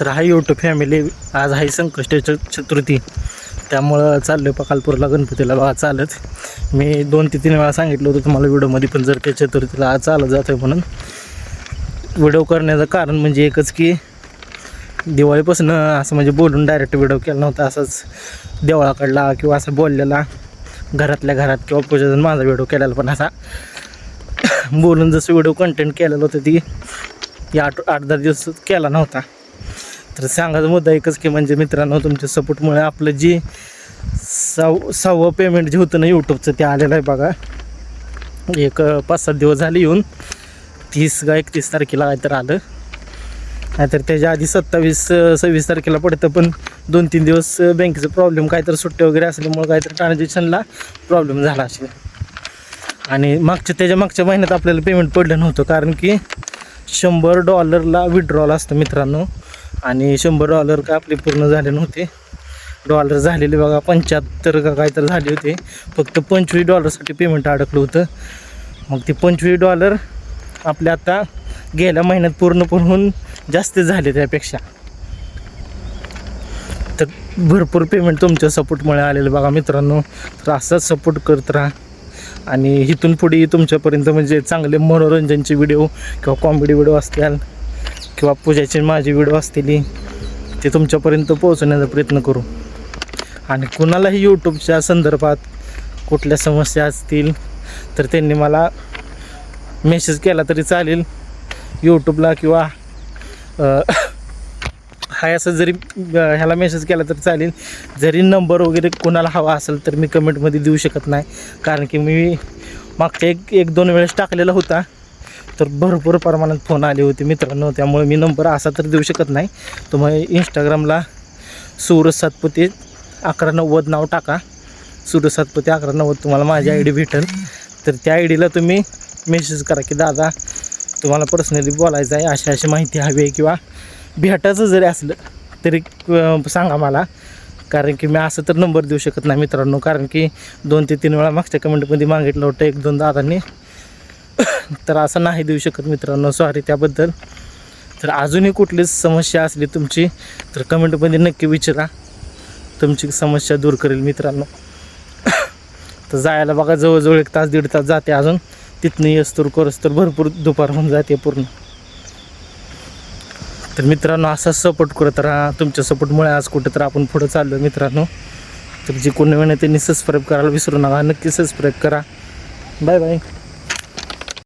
तर हा YouTube family आज आहे संकष्ट च- चतुर्थी. त्यामुळं चाललो आहे पकालपूरला गणपतीला बघा चालत. मी दोन ते तीन वेळा सांगितलं होतं तुम्हाला व्हिडिओमध्ये पण जर त्या चतुर्थीला आज चालत जातो आहे म्हणून. व्हिडिओ करण्याचं कारण म्हणजे एकच की दिवाळीपासून असं म्हणजे बोलून डायरेक्ट व्हिडिओ केला नव्हता असंच देवळाकडला किंवा असं बोललेला घरातल्या घरात किंवा पूजेचा माझा व्हिडिओ केलेला पण असा बोलून जसं व्हिडिओ कंटेंट केलेलं होतं ती या आठ आठ दहा दिवस केला नव्हता. तर सांगायचा मुद्दा एकच की म्हणजे मित्रांनो तुमच्या सपोर्टमुळे आपलं जे सव सहावं पेमेंट जे होतं ना यूट्यूबचं ते आलेलं आहे बघा. एक पाच सात दिवस झाले येऊन. तीस का एकतीस तारखेला काय तर आलं. नाहीतर त्याच्या आधी सत्तावीस सव्वीस तारखेला पडतं पण दोन तीन दिवस बँकेचं प्रॉब्लेम काय तर सुट्टे वगैरे असल्यामुळं काहीतरी ट्रान्झॅक्शनला प्रॉब्लेम झाला असेल. आणि मागच्या त्याच्या मागच्या महिन्यात आपल्याला पेमेंट पडलं नव्हतं कारण की शंभर डॉलरला विड्रॉल असतं मित्रांनो. आणि शंभर डॉलर का आपले पूर्ण झाले नव्हते. डॉलर झालेले बघा पंच्याहत्तर का काय तर झाले होते. फक्त पंचवीस डॉलरसाठी पेमेंट अडकलं होतं. मग ते पंचवीस डॉलर आपले आता गेल्या महिन्यात पूर्ण होऊन जास्त झाले त्यापेक्षा. तर भरपूर पेमेंट तुमच्या सपोर्टमुळे आलेलं बघा मित्रांनो. तर असाच सपोर्ट करत राहा. आणि इथून पुढे तुमच्यापर्यंत म्हणजे चांगले मनोरंजनचे व्हिडिओ किंवा कॉमेडी व्हिडिओ असतील किंवा पूजाचे माझे व्हिडिओ असतील ते तुमच्यापर्यंत पोहोचण्याचा प्रयत्न करू. आणि कुणालाही यूट्यूबच्या संदर्भात कुठल्या समस्या असतील तर त्यांनी मला मेसेज केला तरी चालेल. यूट्यूबला किंवा हाय असं जरी ह्याला मेसेज केला तरी चालेल. जरी नंबर वगैरे कोणाला हवा असेल तर मी कमेंटमध्ये देऊ शकत नाही. कारण की मी मागच्या एक एक दोन वेळेस टाकलेला होता. तर भरपूर प्रमाणात फोन आले होते मित्रांनो. त्यामुळे मी नंबर असा तर देऊ शकत नाही. तुम्ही इंस्टाग्रामला सूरज सातपुते अकरा नव्वद नाव टाका. सूरज सातपुते अकरा नव्वद तुम्हाला माझी आय डी भेटेल. तर त्या आय डीला तुम्ही मेसेज करा की दादा तुम्हाला पर्सनली बोलायचं आहे. अशी अशी माहिती हवी आहे किंवा भेटायचं जरी असलं तरी सांगा मला. कारण की मी असं तर नंबर देऊ शकत नाही मित्रांनो. कारण की दोन ते तीन वेळा मागच्या कमेंटमध्ये मागितलं होतं. एक दोन दादांनी तर असं नाही देऊ शकत मित्रांनो सॉरी त्याबद्दल. तर अजूनही कुठलीच समस्या असली तुमची तर कमेंटमध्ये नक्की विचारा. तुमची समस्या दूर करेल मित्रांनो. तर जायला बघा जवळजवळ एक तास दीड तास जाते अजून. तिथनं येस्तोर करस तर भरपूर दुपार होऊन जाते पूर्ण. तर मित्रांनो असा सपोर्ट करत राहा. तुमच्या सपोर्टमुळे आज कुठं तर आपण पुढं चाललो मित्रांनो. तर जे कोणी वेळ त्यांनी सबस्क्राईब करायला विसरू नका. नक्की सबस्क्राईब करा. Bye bye